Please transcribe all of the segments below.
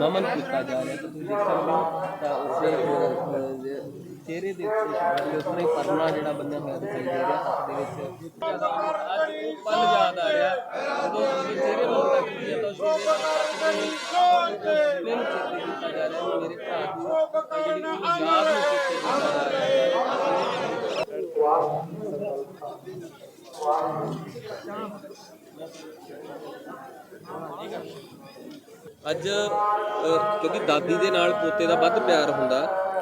ਨਮਨ ਕੀਤਾ ਜਾ ਰਿਹਾ ਤੁਸੀਂ ਦੇਖ ਸਕਦੇ ਹੋ ਤਾਂ ਉਸੇ ਅਹ, ਦੇ ਚਿਹਰੇ ਦੇ ਉੱਤੇ ਸ਼ਾਇਦ ਉਸ ਤਰ੍ਹਾਂ ਪਰਨਾ ਜਿਹੜਾ ਬੰਨਿਆ ਹੋਇਆ ਦਿਖਾਈ ਦੇ ਰਿਹਾ ਹੱਥ ਦੇ ਵਿੱਚ। ਅੱਜ ਉਹ ਪਲ ਯਾਦ ਆ ਰਿਹਾ। ਜਦੋਂ ਉਹਦੇ ਚਿਹਰੇ ਨੂੰ ਤੱਕਦੀ ਹੈ ਤਾਂ ਉਸ ਚਿਹਰੇ ਨੂੰ ਚੇਤੇ ਕੀਤਾ ਜਾ ਰਿਹਾ ਵੀ ਮੇਰੇ ਭਰਾ ਨੂੰ ਜਿਹੜੀ ਉਹ ਯਾਦ ਨੂੰ ਚੇਤੇ ਕੀਤਾ ਜਾ ਰਿਹਾ ਹੈ। ਅੱਜ ਕਿਉਂਕਿ ਦਾਦੀ ਦੇ ਨਾਲ ਪੋਤੇ ਦਾ ਵੱਧ ਪਿਆਰ ਹੁੰਦਾ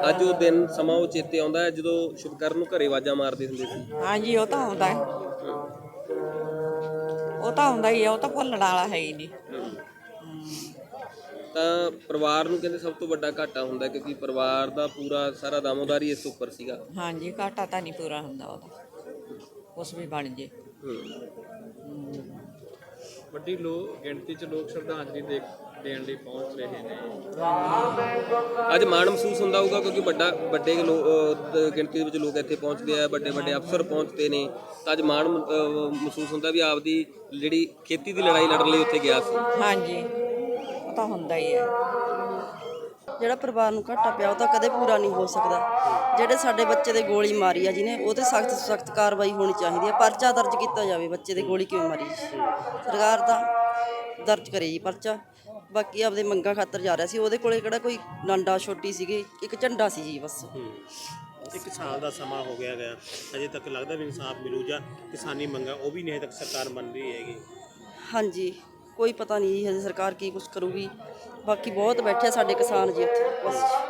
ਅੱਜ ਉਹ ਦਿਨ ਸਮਾਂ ਉਹ ਚੇਤੇ ਆਉਂਦਾ ਹੈ ਜਦੋਂ ਸ਼ੁਭਕਰਨ ਨੂੰ ਘਰੇ ਆਵਾਜ਼ਾਂ ਮਾਰਦੇ ਹੁੰਦੇ ਸੀ। ਹਾਂਜੀ ਉਹ ਤਾਂ ਆਉਂਦਾ ਹੈ। ਉਹ ਤਾਂ ਆਉਂਦਾ ਹੀ ਹੈ ਉਹ ਤਾਂ ਭੁੱਲਣ ਵਾਲਾ ਹੈ ਹੀ ਨਹੀਂ। ਤਾਂ ਪਰਿਵਾਰ ਨੂੰ ਕਹਿੰਦੇ ਸਭ ਤੋਂ ਵੱਡਾ ਘਾਟਾ ਹੁੰਦਾ ਕਿਉਂਕਿ ਪਰਿਵਾਰ ਦਾ ਪੂਰਾ ਸਾਰਾ ਦਾਮੋਦਾਰੀ ਇਸ ਉੱਪਰ ਸੀਗਾ। ਹਾਂਜੀ ਘਾਟਾ ਤਾਂ ਨਹੀਂ ਪੂਰਾ ਹੁੰਦਾ ਉਹਦਾ ਕੁਛ ਵੀ ਬਣ ਜੇ। ਵੱਡੀ ਲੋ ਗਿਣਤੀ 'ਚ ਲੋਕ ਸ਼ਰਧਾਂਜਲੀ ਦੇ ਦੇਣ ਲਈ ਪਹੁੰਚ ਰਹੇ ਨੇ। ਅੱਜ ਮਾਣ ਮਹਿਸੂਸ ਹੁੰਦਾ ਹੋਊਗਾ ਕਿਉਂਕਿ ਵੱਡਾ ਵੱਡੇ ਲੋ- ਗਿਣਤੀ ਦੇ ਵਿੱਚ ਲੋਕ ਇੱਥੇ ਪਹੁੰਚਦੇ ਆ, ਵੱਡੇ ਵੱਡੇ ਅਫਸਰ ਪਹੁੰਚਦੇ ਨੇ। ਤਾਂ ਅੱਜ ਮਾਣ ਮਹਿਸੂਸ ਹੁੰਦਾ ਵੀ ਆਪਦੀ ਜਿਹੜੀ ਖੇਤੀ ਦੀ ਲੜਾਈ ਲੜਨ ਲਈ ਉੱਥੇ ਗਿਆ ਸੀ। ਹਾਂਜੀ। ਉਹ ਤਾਂ ਹੁੰਦਾ ਹੀ ਹੈ। ਜਿਹੜਾ ਪਰਿਵਾਰ ਨੂੰ ਘਾਟਾ ਪਿਆ ਉਹ ਤਾਂ ਕਦੇ ਪੂਰਾ ਨਹੀਂ ਹੋ ਸਕਦਾ। ਜਿਹੜੇ ਸਾਡੇ ਬੱਚੇ ਦੇ ਗੋਲੀ ਮਾਰੀ ਆ ਜਿਹਨੇ ਉਹ ਤੇ ਸਖਤ ਸਖਤ ਕਾਰਵਾਈ ਹੋਣੀ ਚਾਹੀਦੀ ਹੈ ਪਰਚਾ ਦਰਜ ਕੀਤਾ ਜਾਵੇ ਬੱਚੇ ਦੇ ਗੋਲੀ ਕਿਉਂ ਮਾਰੀ। ਸਰਕਾਰ ਤਾਂ ਦਰਜ ਕਰੇ ਜੀ ਪਰਚਾ। ਬਾਕੀ ਆਪਦੇ ਮੰਗਾਂ ਖਾਤਰ ਜਾ ਰਿਹਾ ਸੀ। ਉਹਦੇ ਕੋਲੇ ਕਿਹੜਾ ਕੋਈ ਡਾਂਡਾ ਛੋਟੀ ਸੀਗੀ ਇੱਕ ਝੰਡਾ ਸੀ ਜੀ ਬਸ। ਇੱਕ ਸਾਲ ਦਾ ਸਮਾਂ ਹੋ ਗਿਆ ਗਿਆ ਅਜੇ ਤੱਕ ਲੱਗਦਾ ਵੀ ਇਨਸਾਫ ਮਿਲੂ ਜਾਂ ਕਿਸਾਨੀ ਮੰਗਾ ਉਹ ਵੀ ਨਹੀਂ ਤੱਕ ਸਰਕਾਰ ਮੰਨ ਰਹੀ ਹੈਗੀ। ਹਾਂਜੀ। ਕੋਈ ਪਤਾ ਨਹੀਂ ਜੀ, ਹਜੇ ਸਰਕਾਰ ਕੀ ਕੁਝ ਕਰੂਗੀ। ਬਾਕੀ ਬਹੁਤ ਬੈਠੇ ਆ ਸਾਡੇ ਕਿਸਾਨ ਜੀ ਉੱਥੇ ਬਸ।